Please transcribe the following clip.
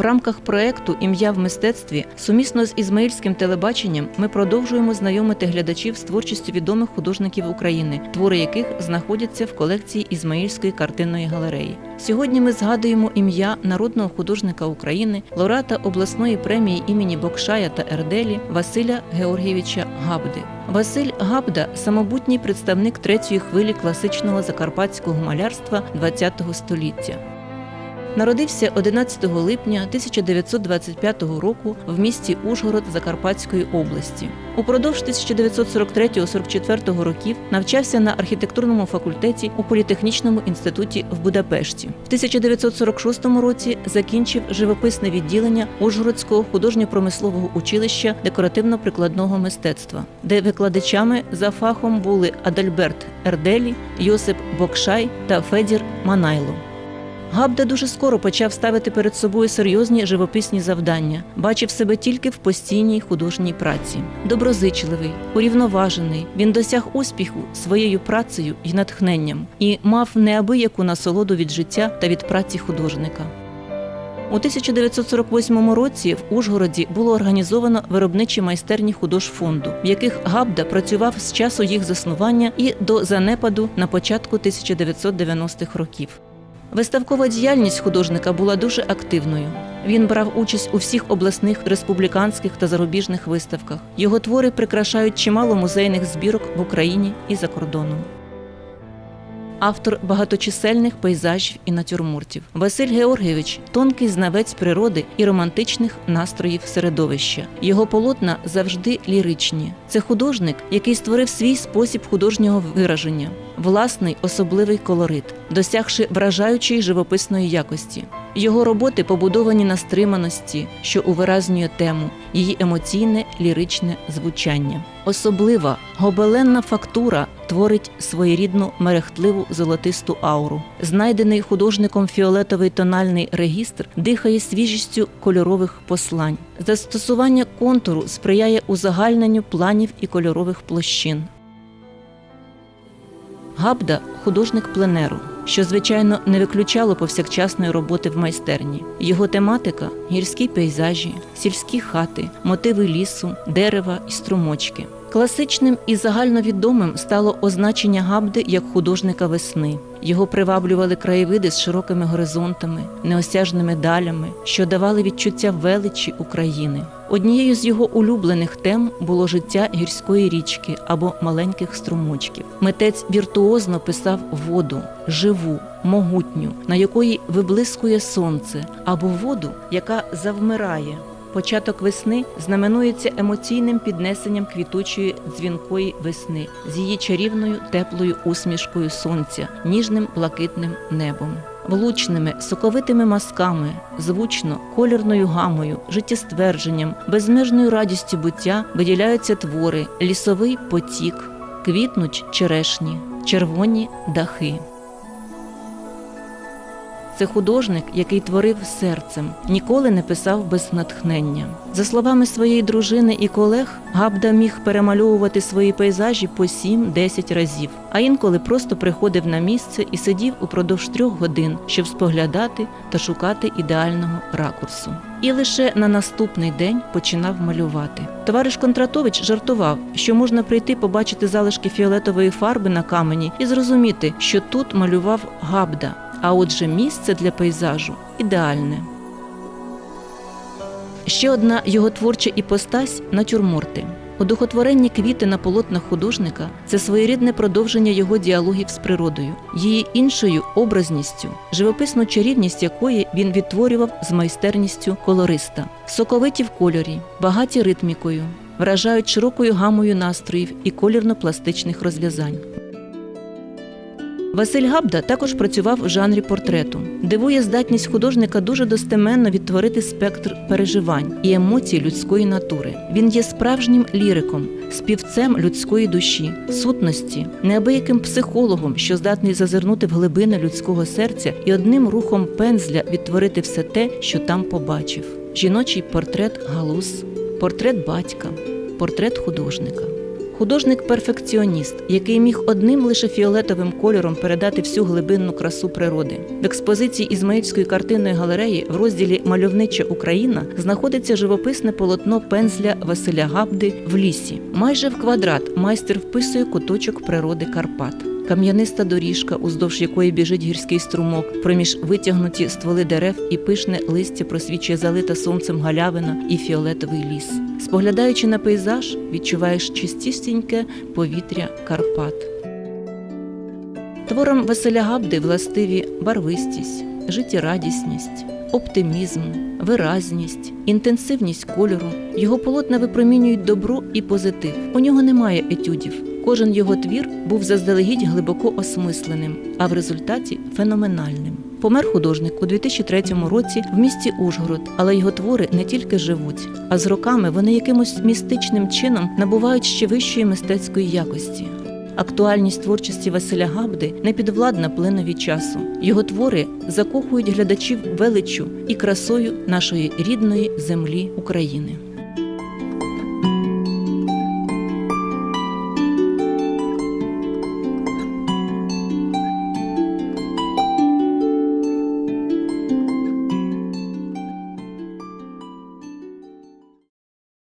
рамках проекту Ім'я в мистецтві сумісно з ізмаїльським телебаченням ми продовжуємо знайомити глядачів з творчістю відомих художників України, твори яких знаходяться в колекції Ізмаїльської картинної галереї. Сьогодні ми згадуємо ім'я народного художника України, лауреата обласної премії імені Бокшая та Ерделі Василя Георгійовича Габди. Василь Габда самобутній представник третьої хвилі класичного закарпатського малярства ХХ століття. Народився 11 липня 1925 року в місті Ужгород Закарпатської області. Упродовж 1943-44 років навчався на архітектурному факультеті у політехнічному інституті в Будапешті. В 1946 році закінчив живописне відділення Ужгородського художньо-промислового училища декоративно-прикладного мистецтва, де викладачами за фахом були Адальберт Ерделі, Йосип Бокшай та Федір Манайло. Габда дуже скоро почав ставити перед собою серйозні живописні завдання, бачив себе тільки в постійній художній праці. Доброзичливий, урівноважений, він досяг успіху своєю працею і натхненням і мав неабияку насолоду від життя та від праці художника. У 1948 році в Ужгороді було організовано виробничі майстерні художфонду, в яких Габда працював з часу їх заснування і до занепаду на початку 1990-х років. Виставкова діяльність художника була дуже активною. Він брав участь у всіх обласних, республіканських та зарубіжних виставках. Його твори прикрашають чимало музейних збірок в Україні і за кордоном. Автор багаточисельних пейзажів і натюрмортів. Василь Георгійович тонкий знавець природи і романтичних настроїв середовища. Його полотна завжди ліричні. Це художник, який створив свій спосіб художнього вираження, власний особливий колорит, досягши вражаючої живописної якості. Його роботи побудовані на стриманості, що увиразнює тему, її емоційне ліричне звучання. Особлива гобеленна фактура творить своєрідну мерехтливу золотисту ауру. Знайдений художником фіолетовий тональний регістр дихає свіжістю кольорових послань. Застосування контуру сприяє узагальненню планів і кольорових площин. Габда художник пленеру, що звичайно не виключало повсякчасної роботи в майстерні. Його тематика гірські пейзажі, сільські хати, мотиви лісу, дерева і струмочки. Класичним і загальновідомим стало означення Габди як художника весни. Його приваблювали краєвиди з широкими горизонтами, неосяжними далями, що давали відчуття величі України. Однією з його улюблених тем було життя гірської річки або маленьких струмочків. Митець віртуозно писав воду, живу, могутню, на якої виблискує сонце, або воду, яка завмирає. Початок весни знаменується емоційним піднесенням квітучої дзвінкої весни з її чарівною теплою усмішкою сонця, ніжним блакитним небом. Влучними, соковитими мазками, звучно, колірною гамою, життєствердженням, безмежною радістю буття виділяються твори, лісовий потік, квітнуть черешні, червоні дахи. Це художник, який творив серцем, ніколи не писав без натхнення. За словами своєї дружини і колег, Габда міг перемальовувати свої пейзажі по 7-10 разів, а інколи просто приходив на місце і сидів упродовж трьох годин, щоб споглядати та шукати ідеального ракурсу. І лише на наступний день починав малювати. Товариш Контратович жартував, що можна прийти побачити залишки фіолетової фарби на камені і зрозуміти, що тут малював Габда. А отже, місце для пейзажу ідеальне. Ще одна його творча іпостась натюрморти. Одухотворенні квіти на полотнах художника це своєрідне продовження його діалогів з природою, її іншою образністю, живописну чарівність якої він відтворював з майстерністю колориста, соковиті в кольорі, багаті ритмікою, вражають широкою гамою настроїв і колірно-пластичних розв'язань. Василь Габда також працював в жанрі портрету. Дивує здатність художника дуже достеменно відтворити спектр переживань і емоцій людської натури. Він є справжнім ліриком, співцем людської душі, сутності, неабияким психологом, що здатний зазирнути в глибини людського серця і одним рухом пензля відтворити все те, що там побачив. Жіночий портрет галус, портрет батька, портрет художника. Художник-перфекціоніст, який міг одним лише фіолетовим кольором передати всю глибинну красу природи. В експозиції Ізмаїльської картинної галереї в розділі Мальовнича Україна знаходиться живописне полотно пензля Василя Габди в лісі. Майже в квадрат майстер вписує куточок природи Карпат. Кам'яниста доріжка, уздовж якої біжить гірський струмок, проміж витягнуті стволи дерев і пишне листя просвічує залита сонцем галявина і фіолетовий ліс. Споглядаючи на пейзаж, відчуваєш чистісіньке повітря Карпат. Творам Василя Габди властиві барвистість, життєрадісність, оптимізм, виразність, інтенсивність кольору. Його полотна випромінюють добро і позитив. У нього немає етюдів. Кожен його твір був заздалегідь глибоко осмисленим, а в результаті феноменальним. Помер художник у 2003 році в місті Ужгород, але його твори не тільки живуть, а з роками вони якимось містичним чином набувають ще вищої мистецької якості. Актуальність творчості Василя Габди не підвладна плинові часу. Його твори закохують глядачів величчю і красою нашої рідної землі України.